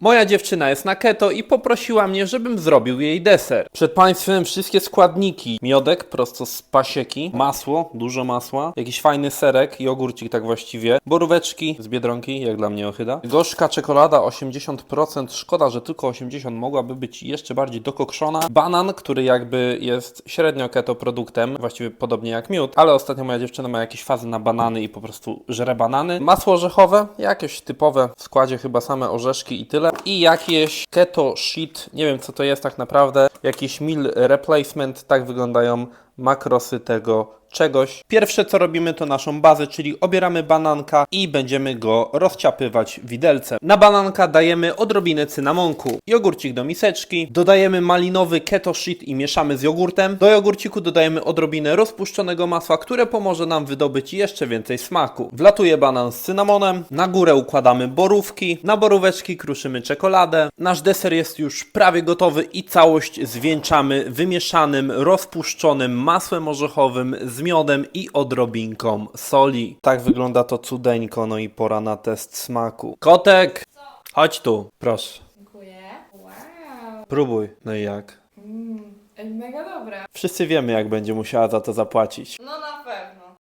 Moja dziewczyna jest na keto i poprosiła mnie, żebym zrobił jej deser. Przed Państwem wszystkie składniki. Miodek prosto z pasieki, masło, dużo masła, jakiś fajny serek, jogurcik tak właściwie, boróweczki z Biedronki, jak dla mnie ochyda. Gorzka czekolada 80%, szkoda, że tylko 80 mogłaby być jeszcze bardziej dokokszona. Banan, który jakby jest średnio keto produktem, właściwie podobnie jak miód, ale ostatnio moja dziewczyna ma jakieś fazy na banany i po prostu żre banany. Masło orzechowe, jakieś typowe, w składzie chyba same orzeszki i tyle. I jakieś keto shit, nie wiem co to jest tak naprawdę, jakiś meal replacement, tak wyglądają makrosy tego czegoś. Pierwsze co robimy to naszą bazę, czyli obieramy bananka i będziemy go rozciapywać widelcem. Na bananka dajemy odrobinę cynamonku, jogurcik do miseczki, dodajemy malinowy keto shit i mieszamy z jogurtem. Do jogurciku dodajemy odrobinę rozpuszczonego masła, które pomoże nam wydobyć jeszcze więcej smaku. Wlatuje banan z cynamonem, na górę układamy borówki, na boróweczki kruszymy czekoladę. Nasz deser jest już prawie gotowy i całość zwieńczamy wymieszanym, rozpuszczonym masłem orzechowym z miodem i odrobinką soli. Tak wygląda to cudeńko, no i pora na test smaku. Kotek! Chodź tu, proszę. Dziękuję. Wow. Próbuj. No i jak? Ej, mega dobre. Wszyscy wiemy, jak będzie musiała za to zapłacić. No na pewno.